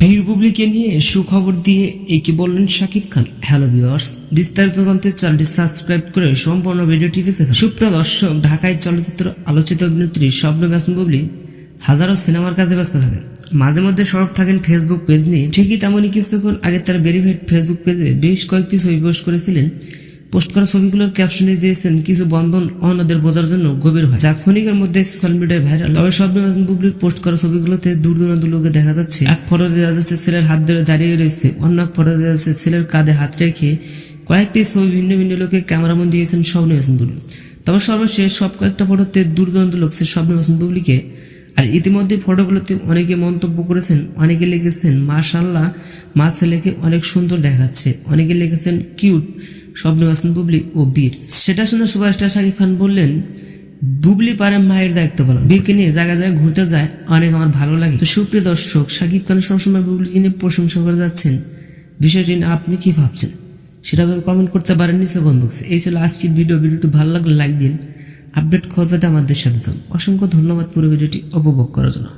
বীর বুবলিকে নিয়ে সুখবর দিয়ে একে বললেন শাকিব খান। হ্যালো ভিউয়ার্স বিস্তারিত জানতে চ্যানেলটি সাবস্ক্রাইব করে সম্পূর্ণ ভিডিওটি দেখতে থাকুন। সুপ্রিয় দর্শক, ঢাকায় চলচ্চিত্র আলোচিত অভিনেত্রী স্বপ্ন ব্যাসন বুবলি হাজারো সিনেমার কাজে ব্যস্ত থাকেন। মাঝে মধ্যে সরব থাকেন ফেসবুক পেজ নিয়ে। ঠিকই তেমনই কিছুক্ষণ আগে তার ভেরিফাইড ফেসবুক পেজে বেশ কয়েকটি ছবি পোস্ট করেছিলেন। পোস্ট করা ছবিগুলোর ক্যাপশনে দিয়েছেন, কিছু বন্ধন অন্যদের বোঝার জন্য গভীর হয়। যা ক্ষণিকের মধ্যে সোশ্যাল মিডিয়ায় ভাইরাল তবে সব নির্বাচন বুবলির পোস্ট করা ছবিগুলোতে দূর দূরান্ত লোকে দেখা যাচ্ছে। এক ফটো দেওয়া যাচ্ছে ছেলের হাত ধরে দাঁড়িয়ে রয়েছে। অন্য এক ফটো দেওয়া যাচ্ছে ছেলের কাঁধে হাত রেখে কয়েকটি ছবি ভিন্ন ভিন্ন লোকে ক্যামেরামন দিয়েছেন সব নির্বাচন বুবলি তবে সর্বশেষ সব কয়েকটা ফটোতে দূর দূরান্ত লোক সব নির্বাচন বুবলিকে আর ইতিমধ্যে ফটোগুলোতে অনেকে মন্তব্য করেছেন, অনেকে লিখেছেন মাশাল্লাহ মা ছেলেকে অনেক সুন্দর দেখাচ্ছে। অনেকে লিখেছেন, কিউট। স্বপ্ন হাসান বুবলি ও বীর। সেটা শুনে সুভাষটা শাকিব খান বললেন, বুবলি পারে মায়ের দায়িত্ব পালন। বীরকে নিয়ে জায়গায় জায়গায় ঘুরতে যায়, অনেক আমার ভালো লাগে। তো সুপ্রিয় দর্শক শাকিব খান সবসময় বুবলিকে নিয়ে প্রশংসা করে যাচ্ছেন। বিষয়টি আপনি কি ভাবছেন? সেটা কমেন্ট করতে পারেন কমেন্ট বক্সে এই ছিল আজকের ভিডিও ভিডিওটি ভালো লাগলে লাইক দিন। আপডেট খবর পেতে আমাদের সাথে থাকুন। অসংখ্য ধন্যবাদ পুরো ভিডিওটি উপভোগ করার জন্য।